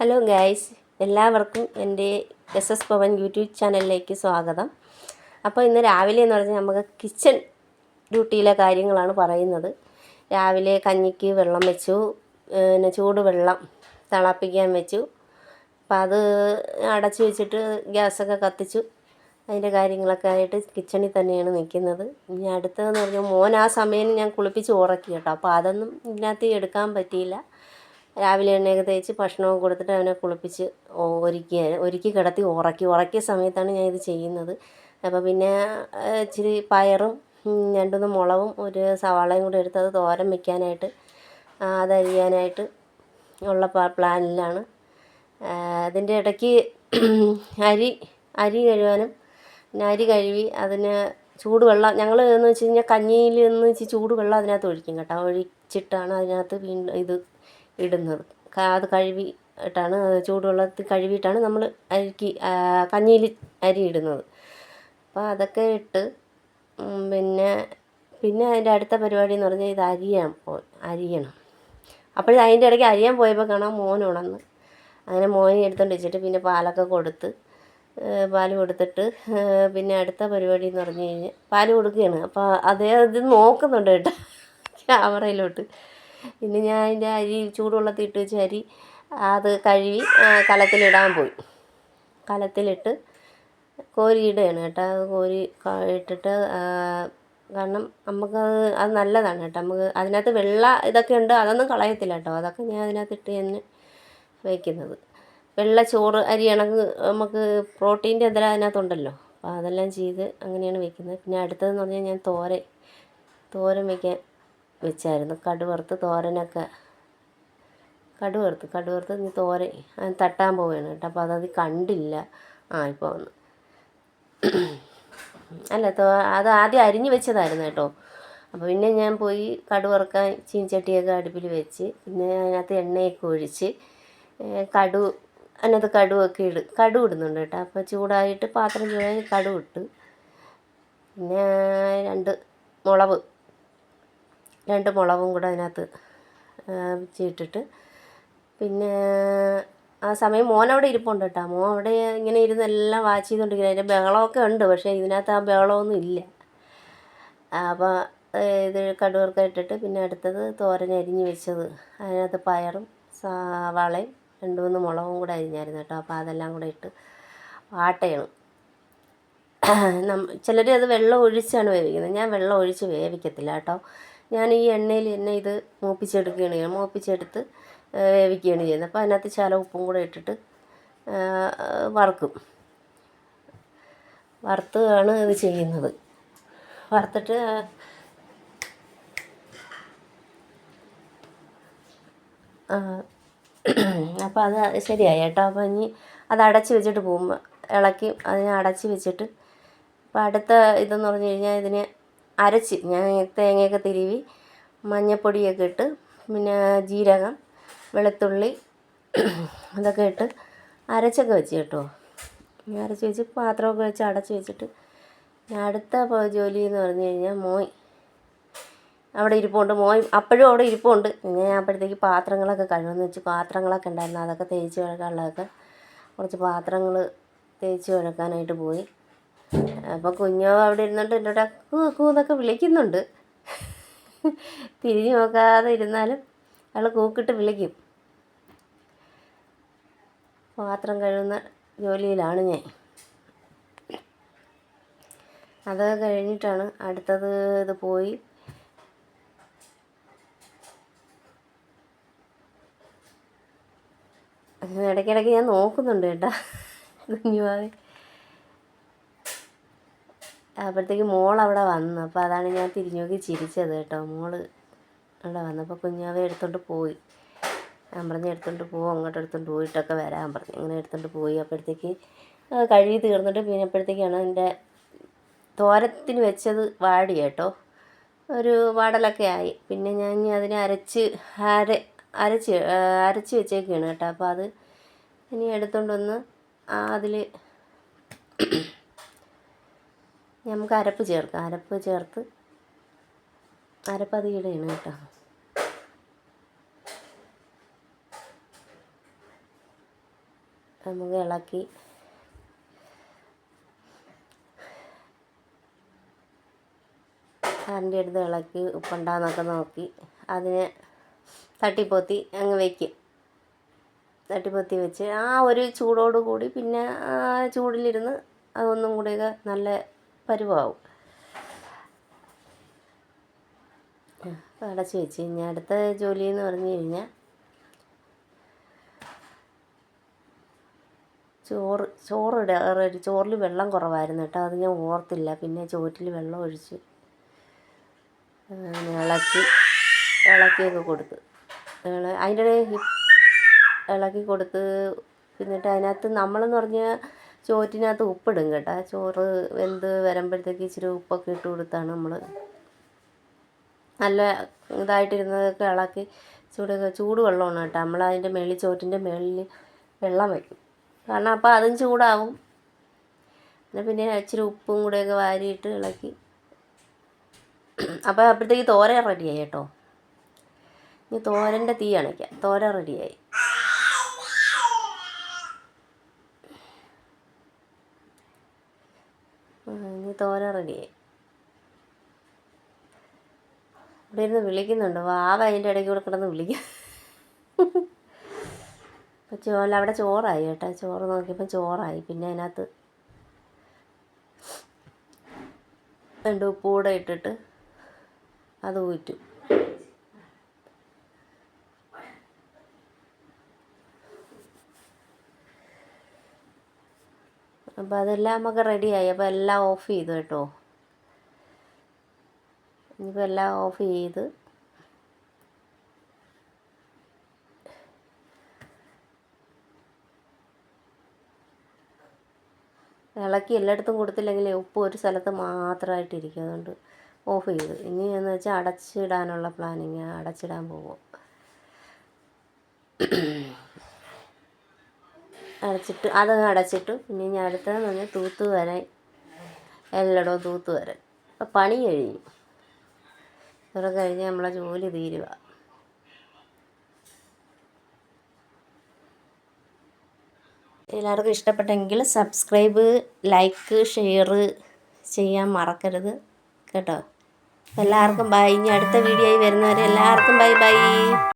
Hello guys എല്ലാവർക്കും എന്റെ S S പവൻ YouTube ചാനലിലേക്ക് സ്വാഗതം. അപ്പോൾ ഇന്ന് രാവിലെ എന്ന് പറഞ്ഞാൽ നമുക്ക് കിച്ചൺ ഡ്യൂട്ടിയിലെ കാര്യങ്ങളാണ് പറയുന്നത്. രാവിലെ കഞ്ഞിക്ക് വെള്ളം വെച്ചു പിന്നെ ചൂടുവെള്ളം തിളപ്പിക്കാൻ വെച്ചു. അപ്പോൾ അത് അടച്ചു വെച്ചിട്ട് ഗ്യാസൊക്കെ കത്തിച്ചു. അതിന്റെ കാര്യങ്ങളൊക്കെ ആയിട്ട് കിച്ചണിൽ തന്നെയാണ് നിൽക്കുന്നത്. ഇനി അടുത്തതെന്ന് പറഞ്ഞാൽ മോൻ ആ സമയം ഞാൻ കുളിപ്പിച്ച് ഉറക്കി കേട്ടോ. അപ്പോൾ അതൊന്നും ഇതിനകത്ത് എടുക്കാൻ പറ്റിയില്ല. രാവിലെ എണ്ണയൊക്കെ തേച്ച് ഭക്ഷണമൊക്കെ കൊടുത്തിട്ട് അവനെ കുളിപ്പിച്ച് ഒരുക്കി ഒരുക്കി കിടത്തി ഉറക്കി. ഉറക്കിയ സമയത്താണ് ഞാൻ ഇത് ചെയ്യുന്നത്. അപ്പോൾ പിന്നെ ഇച്ചിരി പയറും രണ്ടുമൂന്ന് മുളകും ഒരു സവാളയും കൂടി എടുത്ത് അത് തോരൻ വെക്കാനായിട്ട് അത് അതരിയാനായിട്ട് ഉള്ള പ്ലാനിലാണ്. അതിന്റെ ഇടയ്ക്ക് അരി അരി കഴുകാനും പിന്നെ അരി കഴുകി അതിന് ചൂടുവെള്ളം ഞങ്ങൾ എന്ന് വെച്ച് കഴിഞ്ഞാൽ കഞ്ഞിയിൽ എന്ന് വെച്ച് ചൂടുവെള്ളം അതിനകത്ത് ഒഴിക്കും കേട്ടോ. ഒഴിച്ചിട്ടാണ് അതിനകത്ത് വീണ്ടും ഇത് ഇടുന്നത്. അത് കഴുകി ഇട്ടാണ് ചൂടുവെള്ളത്തിൽ കഴുകിയിട്ടാണ് നമ്മൾ അരിക്ക് കഞ്ഞിയിൽ അരി ഇടുന്നത്. അപ്പോൾ അതൊക്കെ ഇട്ട് പിന്നെ പിന്നെ അതിന്റെ അടുത്ത പരിപാടി എന്ന് പറഞ്ഞാൽ ഇത് അരിയാൻ പോ അരിയണം. അപ്പോൾ അതിന്റെ ഇടയ്ക്ക് അരിയാൻ പോയപ്പോൾ കാണാം മോൻ ഉണർന്ന് അങ്ങനെ മോനെ എടുത്തുകൊണ്ട് വെച്ചിട്ട് പിന്നെ പാലൊക്കെ കൊടുത്ത് പാൽ കൊടുത്തിട്ട് പിന്നെ അടുത്ത പരിപാടി എന്ന് പറഞ്ഞു കഴിഞ്ഞാൽ പാൽ കൊടുക്കുകയാണ്. അപ്പോൾ അതേ ഇത് നോക്കുന്നുണ്ട് കേട്ടോ ക്യാമറയിലോട്ട്. പിന്നെ ഞാൻ അതിന്റെ അരി ചൂടുവെള്ളത്തിൽ ഇട്ട് വെച്ച അരി അത് കഴുകി കലത്തിലിടാൻ പോയി. കലത്തിലിട്ട് കോരിയിടുകയാണ് കേട്ടോ. അത് കോരി ഇട്ടിട്ട് കാരണം നമുക്ക് അത് നല്ലതാണ് കേട്ടോ. നമുക്ക് അതിനകത്ത് വെള്ള ഇതൊക്കെ ഉണ്ട്. അതൊന്നും കളയത്തില്ല കേട്ടോ. അതൊക്കെ ഞാൻ അതിനകത്ത് ഇട്ട് തന്നെ വയ്ക്കുന്നത് വെള്ള ചോറ് അരി ഇണങ്ങ് നമുക്ക് പ്രോട്ടീന്റെ എന്തെല്ലാം അതിനകത്തുണ്ടല്ലോ. അപ്പോൾ അതെല്ലാം ചെയ്ത് അങ്ങനെയാണ് വെക്കുന്നത്. പിന്നെ അടുത്തതെന്ന് പറഞ്ഞാൽ ഞാൻ തോരൻ തോരൻ വയ്ക്കാൻ വെച്ചായിരുന്നു. കടുവറുത്ത് തോരനൊക്കെ. കടുവറുത്ത് കടുവറുത്ത് ഇനി തോരൻ തട്ടാൻ പോവുകയാണ് കേട്ടോ. അപ്പോൾ അതത് കണ്ടില്ല. ആ ഇപ്പോൾ വന്ന്. അല്ല തോ അത് ആദ്യം അരിഞ്ഞു വെച്ചതായിരുന്നു കേട്ടോ. അപ്പോൾ പിന്നെ ഞാൻ പോയി കടുവറുക്കാൻ ചീനച്ചട്ടിയൊക്കെ അടുപ്പിൽ വെച്ച് പിന്നെ അതിനകത്ത് എണ്ണയൊക്കെ ഒഴിച്ച് കടു അതിനകത്ത് കടുവൊക്കെ ഇട് കടു ഇടുന്നുണ്ട് കേട്ടോ. അപ്പോൾ ചൂടായിട്ട് പാത്രം ചൂടായി കടു ഇട്ട് പിന്നെ രണ്ട് മുളക് രണ്ട് മുളകും കൂടെ അതിനകത്ത് ചീട്ടിട്ട് പിന്നെ ആ സമയം മോൻ അവിടെ ഇരിപ്പുണ്ട് കേട്ടോ. മോൻ അവിടെ ഇങ്ങനെ ഇരുന്ന് എല്ലാം വാച്ച് ചെയ്തുകൊണ്ടിരിക്കുന്നത് അതിന്റെ ബഹളമൊക്കെ ഉണ്ട് പക്ഷേ ഇതിനകത്ത് ആ ബഹളമൊന്നും ഇല്ല. അപ്പോൾ ഇത് കടുവർക്ക ഇട്ടിട്ട് പിന്നെ അടുത്തത് തോരൻ അരിഞ്ഞ് വെച്ചത്. അതിനകത്ത് പയറും സവാളയും രണ്ട് മൂന്ന് മുളകും കൂടെ അരിഞ്ഞായിരുന്നു കേട്ടോ. അപ്പോൾ അതെല്ലാം കൂടെ ഇട്ട് വാട്ടയാണ് ചിലർ അത് വെള്ളം ഒഴിച്ചാണ് വേവിക്കുന്നത്. ഞാൻ വെള്ളം ഒഴിച്ച് വേവിക്കത്തില്ല കേട്ടോ. ഞാൻ ഈ എണ്ണയിൽ തന്നെ ഇത് മൂപ്പിച്ചെടുക്കുകയാണ് ചെയ്യുന്നത്. മൂപ്പിച്ചെടുത്ത് വേവിക്കുകയാണ് ചെയ്യുന്നത്. അപ്പോൾ അതിനകത്ത് ശല ഉപ്പും കൂടെ ഇട്ടിട്ട് വറുക്കും. വറുത്ത് ഇത് ചെയ്യുന്നത്. വറുത്തിട്ട് അപ്പോൾ അത് ശരിയായി കേട്ടോ. അപ്പോൾ ഇനി അത് അടച്ച് വെച്ചിട്ട് പോകുമ്പോൾ ഇളക്കി അതിനെ അടച്ച് വെച്ചിട്ട് അപ്പോൾ അടുത്ത ഇതെന്ന് പറഞ്ഞു കഴിഞ്ഞാൽ ഇതിനെ അരച്ച് ഞാൻ തേങ്ങയൊക്കെ തിരുവി മഞ്ഞൾപ്പൊടിയൊക്കെ ഇട്ട് പിന്നെ ജീരകം വെളുത്തുള്ളി അതൊക്കെ ഇട്ട് അരച്ചൊക്കെ വെച്ച് കേട്ടോ. അരച്ച് വെച്ച് പാത്രമൊക്കെ വെച്ച് അടച്ച് വെച്ചിട്ട് അടുത്ത ജോലി എന്ന് പറഞ്ഞു കഴിഞ്ഞാൽ മോയ് അവിടെ ഇരിപ്പുണ്ട്. മോയ് അപ്പോഴും അവിടെ ഇരിപ്പുണ്ട്. ഞാൻ അപ്പോഴത്തേക്ക് പാത്രങ്ങളൊക്കെ കഴുകുമെന്ന് വെച്ച് പാത്രങ്ങളൊക്കെ ഉണ്ടായിരുന്നു. അതൊക്കെ തേച്ച് കഴുകാനുള്ളതൊക്കെ കുറച്ച് പാത്രങ്ങൾ തേച്ച് കഴുകാനായിട്ട് പോയി. അപ്പോൾ കുഞ്ഞോ അവിടെ ഇരുന്നിട്ട് എന്നോട് കൂ കൂ എന്നൊക്കെ വിളിക്കുന്നുണ്ട്. തിരിഞ്ഞു നോക്കാതെ ഇരുന്നാലും അയാൾ കൂക്കിട്ട് വിളിക്കും. പാത്രം കഴുകുന്ന ജോലിയിലാണ് ഞാൻ. അത് കഴിഞ്ഞിട്ടാണ് അടുത്തത് ഇത് പോയി. ഇടയ്ക്കിടയ്ക്ക് ഞാൻ നോക്കുന്നുണ്ട് കേട്ടോ. കുഞ്ഞുമാവെ. അപ്പോഴത്തേക്ക് മോൾ അവിടെ വന്നു. അപ്പോൾ അതാണ് ഞാൻ തിരിഞ്ഞു നോക്കി ചിരിച്ചത് കേട്ടോ. മോൾ അവിടെ വന്നപ്പോൾ കുഞ്ഞാവെ എടുത്തോണ്ട് പോയി. ഞാൻ പറഞ്ഞ് എടുത്തോണ്ട് പോകും അങ്ങോട്ട് എടുത്തോണ്ട് പോയിട്ടൊക്കെ വരാൻ പറഞ്ഞു. അങ്ങനെ എടുത്തോണ്ട് പോയി. അപ്പോഴത്തേക്ക് കഴുകി തീർന്നിട്ട് പിന്നെ അപ്പോഴത്തേക്കാണ് എന്റെ തോരത്തിന് വെച്ചത് വാടി കേട്ടോ. ഒരു വാടലൊക്കെ ആയി. പിന്നെ ഞാൻ ഇനി അതിനെ അരച്ച് അര അരച്ച് അരച്ച് വെച്ചേക്കാണ് കേട്ടോ. അപ്പോൾ അത് ഇനി എടുത്തോണ്ട് വന്ന് അതിൽ നമുക്ക് അരപ്പ് ചേർക്കാം. അരപ്പ് ചേർത്ത് അരപ്പ് അത് ഇടയാണ് കേട്ടോ. നമുക്ക് ഇളക്കി കറണ്ടി എടുത്ത് ഇളക്കി ഉപ്പുണ്ടാന്നൊക്കെ നോക്കി അതിനെ തട്ടിപ്പൊത്തി അങ്ങ് വയ്ക്കും. തട്ടിപ്പൊത്തി വെച്ച് ആ ഒരു ചൂടോട് കൂടി പിന്നെ ചൂടിലിരുന്ന് അതൊന്നും കൂടിയൊക്കെ നല്ല പരുവാവും. അപ്പോൾ അടച്ച് വെച്ച് കഴിഞ്ഞാൽ അടുത്ത ജോലി എന്ന് പറഞ്ഞു കഴിഞ്ഞാൽ ചോറ് ചോറ് ഇടാറ് ചോറിൽ വെള്ളം കുറവായിരുന്നു കേട്ടോ അത് ഞാൻ ഓർത്തില്ല. പിന്നെ ചോറ്റിൽ വെള്ളം ഒഴിച്ച് ഇളക്കി ഇളക്കിയൊക്കെ കൊടുത്ത്. അതിന്റെ ഇളക്കി കൊടുത്ത് എന്നിട്ട് അതിനകത്ത് നമ്മളെന്ന് പറഞ്ഞാൽ ചോറ്റിനകത്ത് ഉപ്പിടും കേട്ടോ. ചോറ് വെന്ത് വരുമ്പോഴത്തേക്ക് ഇച്ചിരി ഉപ്പൊക്കെ ഇട്ട് കൊടുത്താണ് നമ്മൾ നല്ല ഇതായിട്ടിരുന്നതൊക്കെ ഇളക്കി ചൂട് ചൂട് വെള്ളമാണ് കേട്ടോ. നമ്മൾ അതിന്റെ മേളിൽ ചോറ്റിന്റെ മേളിൽ വെള്ളം വയ്ക്കും. കാരണം അപ്പോൾ അതും ചൂടാവും. പിന്നെ ഇച്ചിരി ഉപ്പും കൂടെയൊക്കെ വാരിയിട്ട് ഇളക്കി. അപ്പോൾ അപ്പോഴത്തേക്ക് തോര റെഡിയായി കേട്ടോ. ഇനി തോരന്റെ തീ അണയ്ക്കാം. തോര റെഡിയായി. ഇനി തോര റെഡിയായി. ഇവിടെ ഇരുന്ന് വിളിക്കുന്നുണ്ട്. വാവ അതിന്റെ ഇടയ്ക്ക് കൂടെ കിടന്ന് വിളിക്കും. ചോല അവിടെ ചോറായി കേട്ടോ. ചോറ് നോക്കിയപ്പോൾ ചോറായി. പിന്നെ അതിനകത്ത് രണ്ട് ഉപ്പ് കൂടെ ഇട്ടിട്ട് അത് ഊറ്റും. അപ്പോൾ അതെല്ലാം നമുക്ക് റെഡിയായി. അപ്പോൾ എല്ലാം ഓഫ് ചെയ്തു കേട്ടോ. ഇനിയിപ്പോൾ എല്ലാം ഓഫ് ചെയ്ത്. ഇളക്കി എല്ലായിടത്തും കൊടുത്തില്ലെങ്കിൽ ഉപ്പ് ഒരു സ്ഥലത്ത് മാത്രമായിട്ടിരിക്കും അതുകൊണ്ട് ഓഫ് ചെയ്തു. ഇനി എന്ന് വെച്ചാൽ അടച്ചിടാനുള്ള പ്ലാനിങ് അടച്ചിടാൻ പോകും അടച്ചിട്ട് അതങ്ങ് അടച്ചിട്ട്. പിന്നെ ഇനി അടുത്തതെന്ന് പറഞ്ഞാൽ തൂത്ത് വരാൻ. എല്ലായിടവും തൂത്ത് വരാൻ. അപ്പം പണി കഴിഞ്ഞു. ഇതൊക്കെ കഴിഞ്ഞ് നമ്മളെ ജോലി തീരുക. എല്ലാവർക്കും ഇഷ്ടപ്പെട്ടെങ്കിൽ സബ്സ്ക്രൈബ് ലൈക്ക് ഷെയർ ചെയ്യാൻ മറക്കരുത്. കേട്ടോ. എല്ലാവർക്കും ബൈ ഇനി അടുത്ത വീഡിയോ വീഡിയോയിൽ വരുന്നവരെ എല്ലാവർക്കും ബൈ ബൈ